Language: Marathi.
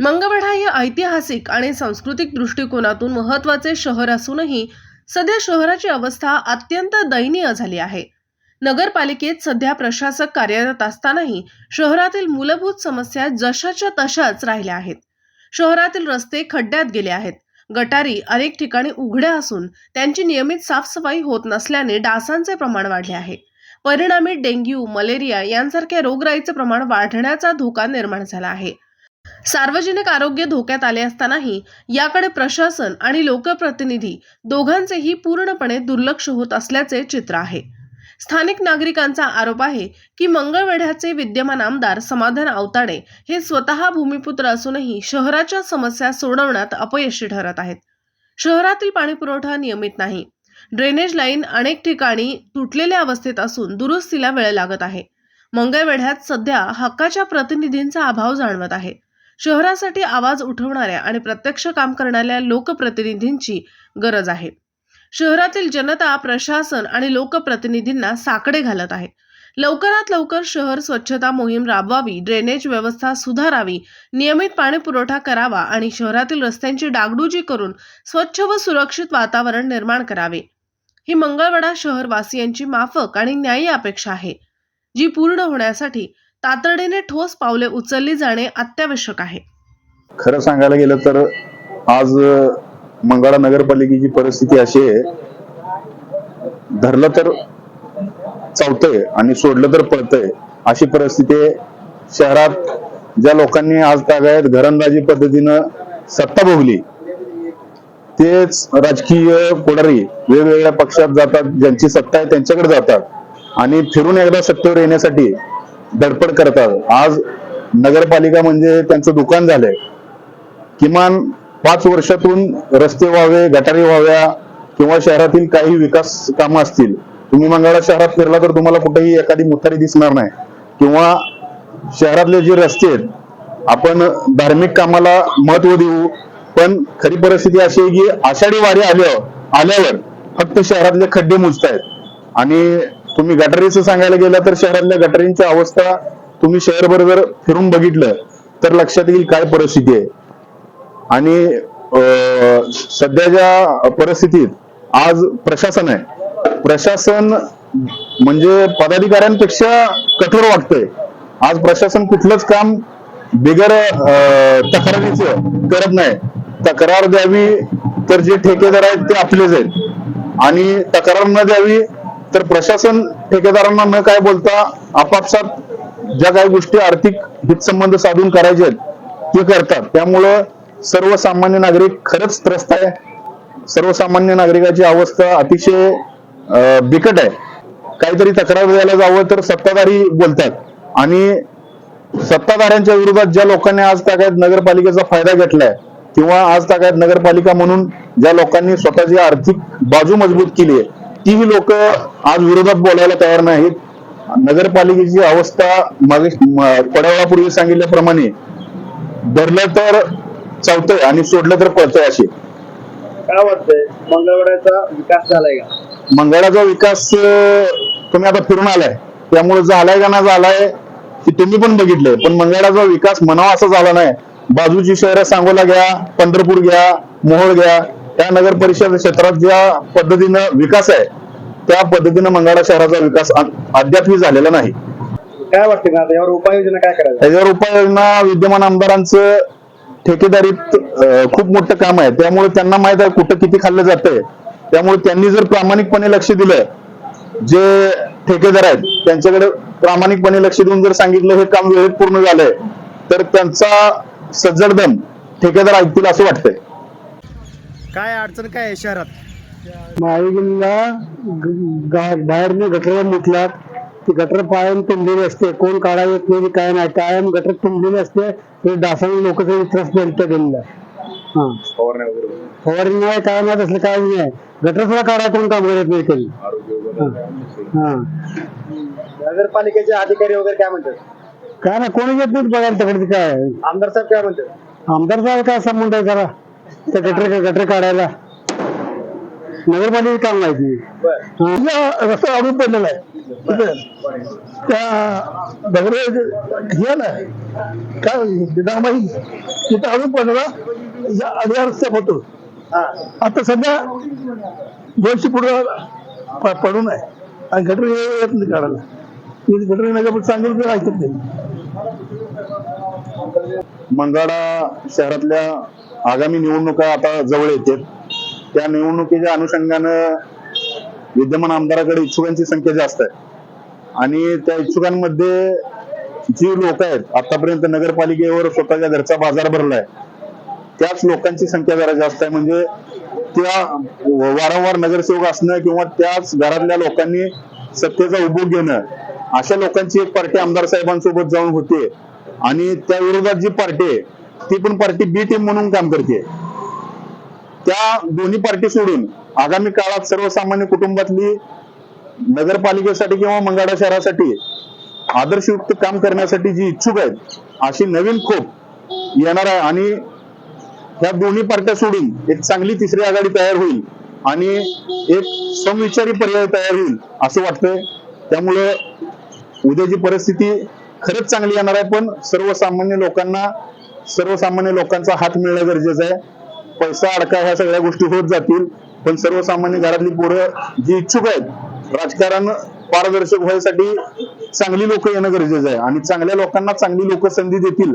मंगवढा हे ऐतिहासिक आणि सांस्कृतिक दृष्टिकोनातून महत्त्वाचे शहर असूनही सध्या शहराची अवस्था अत्यंत दयनीय झाली आहे. नगरपालिकेत सध्या प्रशासक कार्यरत असतानाही शहरातील मूलभूत समस्या जशाच्या तशाच राहिल्या आहेत. शहरातील रस्ते खड्ड्यात गेले आहेत. गटारी अनेक ठिकाणी उघड्या असून त्यांची नियमित साफसफाई होत नसल्याने डासांचे प्रमाण वाढले आहे. परिणामी डेंग्यू मलेरिया यांसारख्या रोगराईचे प्रमाण वाढण्याचा धोका निर्माण झाला आहे. सार्वजनिक आरोग्य धोक्यात आले असतानाही याकडे प्रशासन आणि लोकप्रतिनिधी दोघांचेही पूर्णपणे दुर्लक्ष होत असल्याचे चित्र आहे. स्थानिक नागरिकांचा आरोप आहे की मंगळवेढ्याचे विद्यमान आमदार समाधान अवताडे हे स्वतः भूमिपुत्र असूनही शहराच्या समस्या सोडवण्यात अपयशी ठरत आहेत. शहरातील पाणीपुरवठा नियमित नाही. ड्रेनेज लाईन अनेक ठिकाणी तुटलेल्या अवस्थेत असून दुरुस्तीला वेळ लागत आहे. मंगळवेढ्यात सध्या हक्काच्या प्रतिनिधींचा अभाव जाणवत आहे. शहरासाठी आवाज उठवणाऱ्या आणि प्रत्यक्ष काम करणाऱ्या लोकप्रतिनिधींची गरज आहे. शहरातील जनता प्रशासन आणि लोकप्रतिनिधींना साकडे घालत आहे. लवकरात लवकर शहर स्वच्छता मोहीम राबवावी ड्रेनेज व्यवस्था सुधारावी नियमित पाणी पुरवठा करावा आणि शहरातील रस्त्यांची डागडुजी करून स्वच्छ व सुरक्षित वातावरण निर्माण करावे. ही मंगळवाडा शहरवासियांची माफक आणि न्यायी अपेक्षा आहे जी पूर्ण होण्यासाठी तातडीने ठोस पावले उचलली जाणे अत्यावश्यक आहे. खरं सांगायला गेलं तर आज मंगळा नगरपालिकेची परिस्थिती अशी आहे धरलं तर चावतंय आणि सोडलं तर पळतंय अशी परिस्थिती शहरात ज्या लोकांनी आज तागायत घरंदाजी पद्धतीनं सत्ता भोगली तेच राजकीय पुढारी वेगवेगळ्या पक्षात जातात ज्यांची सत्ता आहे त्यांच्याकडे जातात. आणि फिरून एकदा सत्तेवर येण्यासाठी धडपड करतात. आज नगरपालिका म्हणजे त्यांचं दुकान झालंय. किमान पाच वर्षातून रस्ते व्हावे गटारी व्हाव्या किंवा शहरातील काही विकास कामं असतील. तुम्ही मंगळा शहरात फिरला तर तुम्हाला कुठेही एखादी मुथारी दिसणार नाही. किंवा शहरातले जे रस्ते आहेत आपण धार्मिक कामाला महत्त्व देऊ पण खरी परिस्थिती अशी आहे की आषाढी वारी आल्यावर आल्यावर फक्त शहरातले खड्डे मुजतायत. आणि तुम्ही गटारीचं सांगायला गेलं तर शहरातल्या गटारींची अवस्था तुम्ही शहरभर जर फिरून बघितलं तर लक्षात येईल काय परिस्थिती आहे. आणि अं, सध्याच्या परिस्थितीत आज प्रशासन आहे. प्रशासन म्हणजे पदाधिकाऱ्यांपेक्षा कठोर वागतंय. आज प्रशासन कुठलंच काम बिगर अं, तक्रारीचं करत नाही. तक्रार द्यावी तर जे ठेकेदार आहेत ते आपलेच आहेत. आणि तक्रार न द्यावी तर प्रशासन ठेकेदारांना न काय बोलता आपापसात ज्या काही गोष्टी आर्थिक हितसंबंध साधून करायचे आहेत ते करतात. त्यामुळं सर्वसामान्य नागरिक खरंच त्रस्त आहे. सर्वसामान्य नागरिकाची अवस्था अतिशय बिकट आहे. काहीतरी तक्रार द्यायला जावं तर सत्ताधारी बोलतात. आणि सत्ताधाऱ्यांच्या विरोधात ज्या लोकांनी आज तागायत नगरपालिकेचा फायदा घेतलाय किंवा आज तागायत नगरपालिका म्हणून ज्या लोकांनी स्वतःची आर्थिक बाजू मजबूत केली आहे तीही लोक आज विरोधात बोलायला तयार नाहीत. नगरपालिकेची अवस्था मागे वेळापूर्वी सांगितल्याप्रमाणे धरलं तर चावतंय आणि सोडलं तर पळतंय अशी. काय वाटतंय? मंगळवाड्याचा विकास झालाय का? मंगळाचा विकास तुम्ही आता फिरून आलाय. त्यामुळे झालाय का ना झालाय की तुम्ही पण बघितलंय पण मंगळाचा विकास म्हणावा असा झाला नाही. बाजूची शहरं सांगोला घ्या पंढरपूर घ्या मोहोळ घ्या त्या नगर परिषद क्षेत्रात ज्या पद्धतीनं विकास आहे त्या पद्धतीनं मंगळा शहराचा विकास अद्यापही झालेला नाही. काय वाटतंय का आता? यावर उपाययोजना काय करायचं? त्याच्यावर उपाययोजना विद्यमान आमदारांचं ठेकेदारीत खूप मोठं काम आहे. त्यामुळे त्यांना माहीत आहे कुठं किती खाल्लं जातंय. त्यामुळे त्यांनी जर प्रामाणिकपणे लक्ष दिलं जे ठेकेदार आहेत त्यांच्याकडे प्रामाणिकपणे लक्ष देऊन जर सांगितलं हे काम वेळेत पूर्ण झालंय तर त्यांचा सज्जड दम ठेकेदार ऐकतील असं वाटतंय. काय अडचण काय आहे शहरात? माळीला बाहेरने गटर मुतलात ती गटर पायान तुंबलेली असते. कोण काढायला येत नाही काय नाही. कायम गटर तुंबलेली असते. ते डासाने लोक त्रास त्यांना हा फवारणी नाही काय नाही तसलं काय नाही गटर सुद्धा काढायला कोण काम करत नाही कधी हा. नगरपालिकेचे अधिकारी वगैरे काय म्हणतात? काय नाही कोणी येत नाही बघायला तिकडे काय. आमदार साहेब काय म्हणतात? आमदारचा काय संबंध आहे जरा? त्या गटर गटर काढायला. नगरपालिका काम माहिती रस्ता अडून पडलेला आहे? त्या दगड हे ना काय दामाई तिथं अजून पंधरा या आडव्या रस्त्यात होतो हा आता सध्या दोनशे पुढे पडून आहे. आणि गटर येत नाही काढायला ती गटर नगर चांगलं ऐकत नाही मंगळा शहरातल्या आगामी निवडणुका आता जवळ येते त्या निवडणुकीच्या अनुषंगानं विद्यमान आमदाराकडे इच्छुकांची संख्या जास्त आहे. आणि त्या इच्छुकांमध्ये जी लोक आहेत आतापर्यंत नगरपालिकेवर स्वतःच्या घरचा बाजार भरलाय त्याच लोकांची संख्या जरा जास्त आहे. म्हणजे त्या वारंवार नगरसेवक असणं किंवा त्याच घरातल्या लोकांनी सत्तेचा उपभोग घेणं अशा लोकांची एक पार्टी आमदार साहेबांसोबत जाऊन होते आणि त्या विरोधात जी पार्टी आहे ती पण पार्टी बी टीम म्हणून काम करते. त्या दोन्ही पार्टी सोडून आगामी काळात सर्वसामान्य कुटुंबातली नगरपालिकेसाठी किंवा मंगाडा शहरासाठी आदर्शयुक्त काम करण्यासाठी जी इच्छुक आहेत अशी नवीन खोप येणार आहे आणि ह्या दोन्ही पार्ट्या सोडून एक चांगली तिसरी आघाडी तयार होईल आणि एक समविचारी पर्याय तयार होईल असं वाटतंय. त्यामुळे उद्याची परिस्थिती खरंच चांगली येणार आहे पण सर्वसामान्य लोकांना सर्वसामान्य लोकांचा हात मिळणं गरजेचं आहे. पैसा अडका ह्या सगळ्या गोष्टी होत जातील पण सर्वसामान्य घरातली पोरं जी इच्छुक आहेत राजकारण पारदर्शक व्हायसाठी चांगली लोक येणं गरजेचं आहे. आणि चांगल्या लोकांना चांगली लोक संधी देतील.